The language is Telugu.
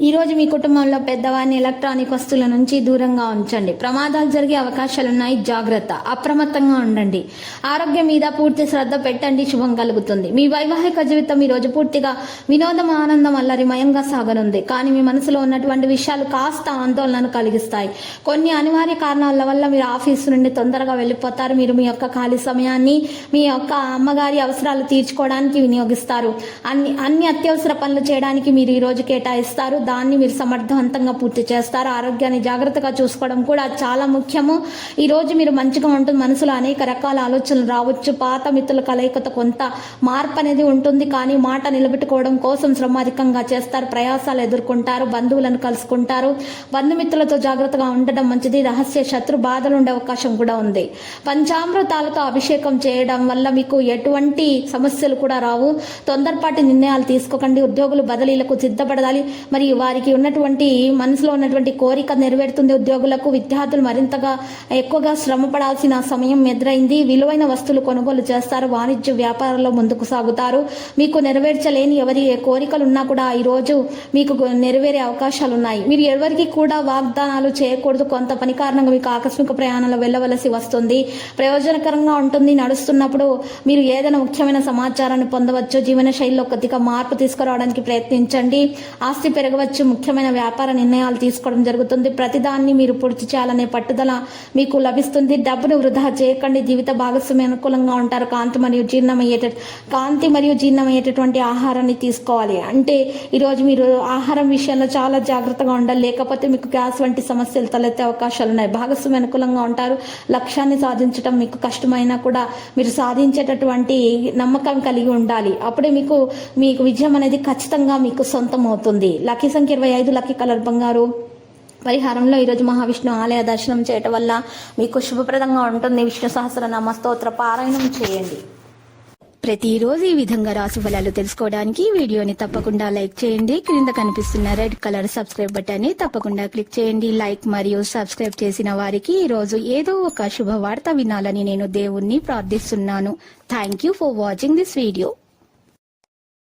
ఈరోజు మీ కుటుంబంలో పెద్దవారిని ఎలక్ట్రానిక్ వస్తువుల నుంచి దూరంగా ఉంచండి. ప్రమాదాలు జరిగే అవకాశాలున్నాయి జాగ్రత్త. అప్రమత్తంగా ఉండండి. ఆరోగ్యం మీద పూర్తి శ్రద్ధ పెట్టండి. శుభం కలుగుతుంది. మీ వైవాహిక జీవితం ఈ రోజు పూర్తిగా వినోదం ఆనందం అల్లరిమయంగా సాగనుంది. కానీ మీ మనసులో ఉన్నటువంటి విషయాలు కాస్త ఆందోళనను కలిగిస్తాయి. కొన్ని అనివార్య కారణాల వల్ల మీరు ఆఫీసు నుండి తొందరగా వెళ్ళిపోతారు. మీరు మీ యొక్క ఖాళీ సమయాన్ని మీ యొక్క అమ్మగారి అవసరాలు తీర్చుకోవడానికి వినియోగిస్తారు. అన్ని అన్ని అత్యవసర పనులు చేయడానికి మీరు ఈ రోజు కేటాయిస్తారు. దాన్ని మీరు సమర్థవంతంగా పూర్తి చేస్తారు. ఆరోగ్యాన్ని జాగ్రత్తగా చూసుకోవడం కూడా చాలా ముఖ్యము. ఈ రోజు మీరు మంచిగా ఉంటుంది. మనసులో అనేక రకాల ఆలోచనలు రావచ్చు. పాత మిత్రుల కలయికతో కొంత మార్పు అనేది ఉంటుంది. కానీ మాట నిలబెట్టుకోవడం కోసం శ్రమ అధికంగా చేస్తారు. ప్రయాసాలు ఎదుర్కొంటారు. బంధువులను కలుసుకుంటారు. బంధుమిత్రులతో జాగ్రత్తగా ఉండడం మంచిది. రహస్య శత్రు బాధలు ఉండే అవకాశం కూడా ఉంది. పంచామృతాలతో అభిషేకం చేయడం వల్ల మీకు ఎటువంటి సమస్యలు కూడా రావు. తొందరపాటి నిర్ణయాలు తీసుకోకండి. ఉద్యోగులు బదిలీలకు సిద్ధపడాలి మరి వారికి ఉన్నటువంటి మనసులో ఉన్నటువంటి కోరిక నెరవేరుతుంది. ఉద్యోగులకు విద్యార్థులు మరింతగా ఎక్కువగా శ్రమ పడాల్సిన సమయం ఎదురైంది. విలువైన వస్తువులు కొనుగోలు చేస్తారు. వాణిజ్య వ్యాపారంలో ముందుకు సాగుతారు. మీకు నెరవేర్చలేని ఎవరి కోరికలు ఉన్నా కూడా ఈరోజు మీకు నెరవేరే అవకాశాలు ఉన్నాయి మీరు ఎవరికి కూడా వాగ్దానాలు చేయకూడదు. కొంత పని కారణంగా మీకు ఆకస్మిక ప్రయాణంలో వెళ్ళవలసి వస్తుంది. ప్రయోజనకరంగా ఉంటుంది. నడుస్తున్నప్పుడు మీరు ఏదైనా ముఖ్యమైన సమాచారాన్ని పొందవచ్చు. జీవన శైలిలో కొద్దిగా మార్పు తీసుకురావడానికి ప్రయత్నించండి. ఆస్తి పెరగవచ్చు. ముఖ్యమైన వ్యాపార నిర్ణయాలు తీసుకోవడం జరుగుతుంది. ప్రతిదాన్ని మీరు పూర్తి చేయాలనే పట్టుదల మీకు లభిస్తుంది. డబ్బును వృధా చేయకండి. జీవిత భాగస్వామి అనుకూలంగా ఉంటారు. కాంతి మరియు జీర్ణమయ్యేట కాంతి మరియు జీర్ణమయ్యేటటువంటి ఆహారాన్ని తీసుకోవాలి. అంటే ఈరోజు మీరు ఆహారం విషయంలో చాలా జాగ్రత్తగా ఉండాలి. లేకపోతే మీకు గ్యాస్ వంటి సమస్యలు తలెత్తే అవకాశాలు ఉన్నాయి. భాగస్వామి అనుకూలంగా ఉంటారు. లక్ష్యాన్ని సాధించడం మీకు కష్టమైనా కూడా మీరు సాధించేటటువంటి నమ్మకం కలిగి ఉండాలి. అప్పుడే మీకు మీకు విజయం అనేది ఖచ్చితంగా మీకు సొంతం అవుతుంది లక్కీ సంఖ్య ఇరవై ఐదు లక్కీ కలర్ బంగారు. పరిహారంలో ఈరోజు మహావిష్ణు ఆలయ దర్శనం చేయటం వల్ల మీకు శుభప్రదంగా ఉంటుంది. విష్ణు సహస్రనామ స్తోత్ర పారాయణం చేయండి. ప్రతిరోజు ఈ విధంగా రాశి ఫలాలు తెలుసుకోవడానికి వీడియోని తప్పకుండా లైక్ చేయండి. క్రింద కనిపిస్తున్న రెడ్ కలర్ సబ్స్క్రైబ్ బటన్ని తప్పకుండా క్లిక్ చేయండి. లైక్ మరియు సబ్స్క్రైబ్ చేసిన వారికి ఈ రోజు ఏదో ఒక శుభవార్త వినాలని నేను దేవుణ్ణి ప్రార్థిస్తున్నాను. Thank you for watching this video